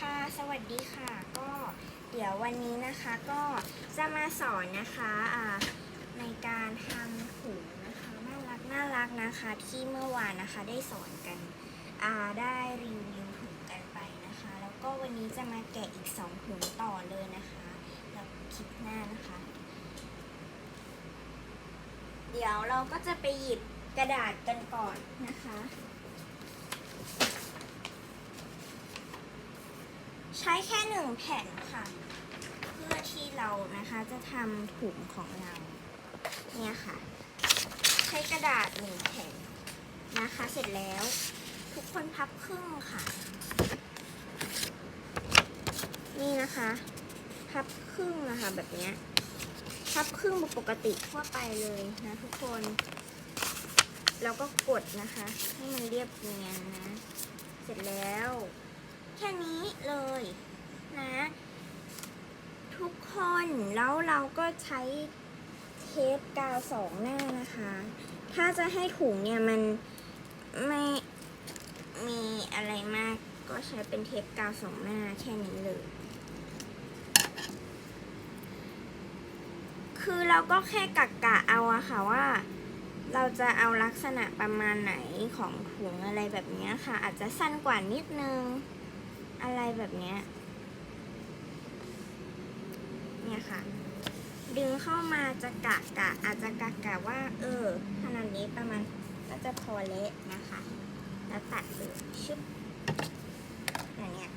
ค่ะ สวัสดีค่ะ ก็เดี๋ยววันนี้นะคะก็จะมาสอนนะคะอ่าในการทำถุงนะคะน่ารักน่ารักนะคะที่เมื่อวานนะคะได้สอนกันอ่าได้รีวิวถุงกันไปนะคะ แล้วก็วันนี้จะมาแกะอีกสองถุงต่อเลยนะคะแล้วคลิปหน้านะคะ เดี๋ยวเราก็จะไปหยิบกระดาษกันก่อนนะคะ ใช้แค่หนึ่งแผ่นค่ะ เพื่อที่เรานะคะจะทำถุงของเรา เนี่ยค่ะ ใช้กระดาษหนึ่งแผ่นนะคะ เสร็จแล้ว ทุกคนพับครึ่งค่ะ นี่นะคะ พับครึ่งนะคะแบบเนี้ยพับครึ่งปกติทั่วไปเลยนะทุกคนแล้วก็กดนะคะ ให้มันเรียบเนียนนะ เสร็จแล้ว แค่นี้เลยนะ ทุกคนแล้วเราก็ใช้เทปกาวสองหน้านะคะ ถ้าจะให้ถุงเนี่ยมันไม่มีอะไรมาก ก็ใช้เป็นเทปกาวสองหน้าแค่นี้เลย คือเราก็แค่กะกะเอาอะค่ะว่าเราจะเอาลักษณะประมาณไหนของถุงอะไรแบบนี้ค่ะ อาจจะสั้นกว่านิดนึง อะไรแบบเนี้ย เนี่ยค่ะ ดึงเข้ามาจะกะกะอาจจะกะกะว่า เออขนาดนี้ประมาณก็จะพอเละนะคะ แล้วตัดเลยชึบอย่างเนี้ย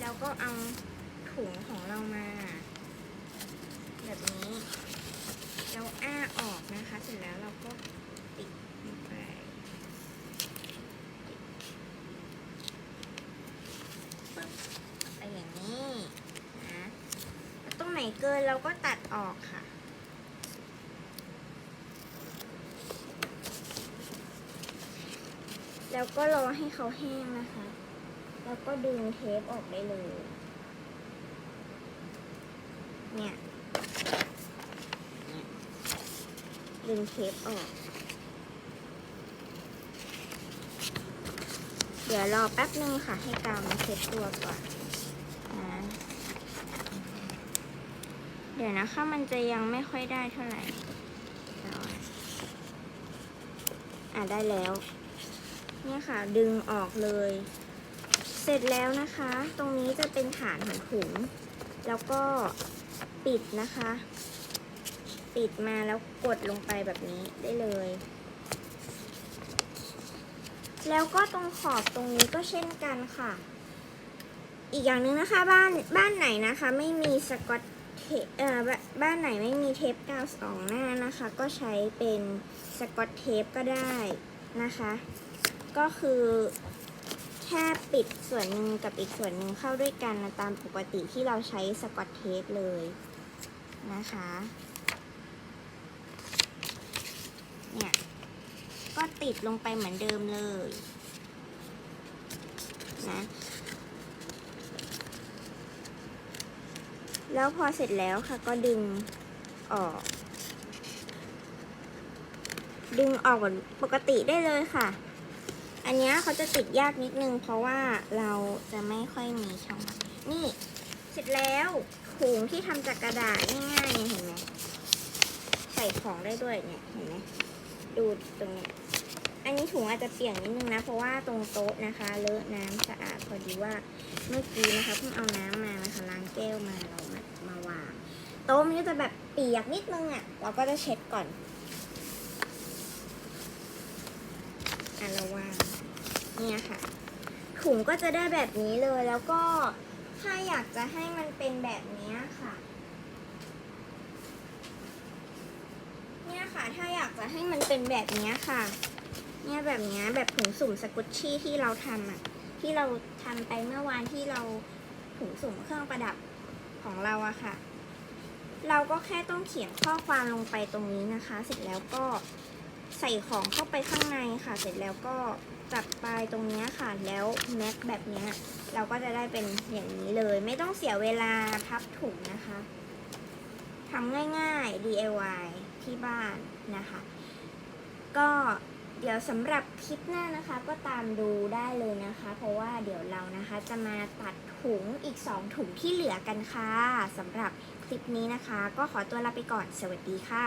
แล้วก็เอาถุงของเรามา แบบนี้ แล้วอ้าออกนะคะ เสร็จแล้วเราก็ปิดลงไปปึ๊บไปอย่างนี้นะแล้วตรงไห นเกินเราก็ตัดออกค่ะ แล้วก็รอให้เขาแห้งนะคะ แล้วก็ดึงเทปออกได้เลย เนี่ยดึงเทปออก เดี๋ยวรอแป๊บนึงค่ะให้กาวมันเซ็ตตัวก่อนนะเดี๋ยวนะคะมันจะยังไม่ค่อยได้เท่าไหร่อะได้แล้ว เนี่ยค่ะดึงออกเลย เสร็จแล้วนะคะ ตรงนี้จะเป็นฐานของถุง แล้วก็ปิดนะคะ ปิดมาแล้วกดลงไปแบบนี้ได้เลย แล้วก็ตรงขอบตรงนี้ก็เช่นกันค่ะ อีกอย่างหนึ่งนะคะบ้านบ้านไหนนะคะ ไม่มีสกอต เทปเอ่อบ้านบ้านไหนไม่มีเทปกาวสองหน้านะคะ ก็ใช้เป็นสกอตเทปก็ได้นะคะ ก็คือแค่ปิดส่วนหนึ่งกับอีกส่วนหนึ่งเข้าด้วยกันนะตามปกติที่เราใช้สกอตเทปเลยนะคะเนี่ยก็ติดลงไปเหมือนเดิมเลยนะ แล้วพอเสร็จแล้วค่ะก็ดึงออก ดึงออกเหมือนปกติได้เลยค่ะ อันนี้เขาจะติดยากนิดนึง เพราะว่าเราจะไม่ค่อยมีช่อง นี่เสร็จแล้วถุงที่ทำจากกระดาษง่ายๆเนี่ยเห็นไหมใส่ของได้ด้วยเนี่ยเห็นไหมดูตรงเนี้ยอันนี้ถุงอาจจะเปียกนิดนึงนะ เพราะว่าตรงโต๊ะนะคะ เลอะน้ำสะ อดพอดีว่าเมื่อกี้นะคะเพิ่งเอาน้ำมานะคะล้างแก้วมาเรามามาวางโต๊ะมันก็จะแบบเปียกนิดนึงอะ เราก็จะเช็ดก่อนอะเราวางเนี่ยค่ะ ถุงก็จะได้แบบนี้เลยแล้วก็ถ้าอยากจะให้มันเป็นแบบนี้ค่ะ เนี่ยค่ะ ถ้าอยากจะให้มันเป็นแบบนี้ค่ะ เนี่ยแบบนี้แบบถุงสุ่มสกุชชี่ที่เราทำอะ ที่เราทำไปเมื่อวานที่เราถุงสุ่มเครื่องประดับของเราอะค่ะ เราก็แค่ต้องเขียนข้อความลงไปตรงนี้นะคะ เสร็จแล้วก็ใส่ของเข้าไปข้างในค่ะ เสร็จแล้วก็จับปลายตรงนี้ค่ะ แล้วแม็กแบบนี้เราก็จะได้เป็นอย่างนี้เลย ไม่ต้องเสียเวลาพับถุงนะคะทำง่ายๆ DIY ที่บ้านนะคะ ก็ เดี๋ยวสำหรับคลิปหน้านะคะก็ตามดูได้เลยนะคะ เพราะว่าเดี๋ยวเรานะคะจะมาตัดถุงอีก 2 ถุงที่เหลือกันค่ะสำหรับคลิปนี้นะคะ ก็ขอตัวลาไปก่อนสวัสดีค่ะ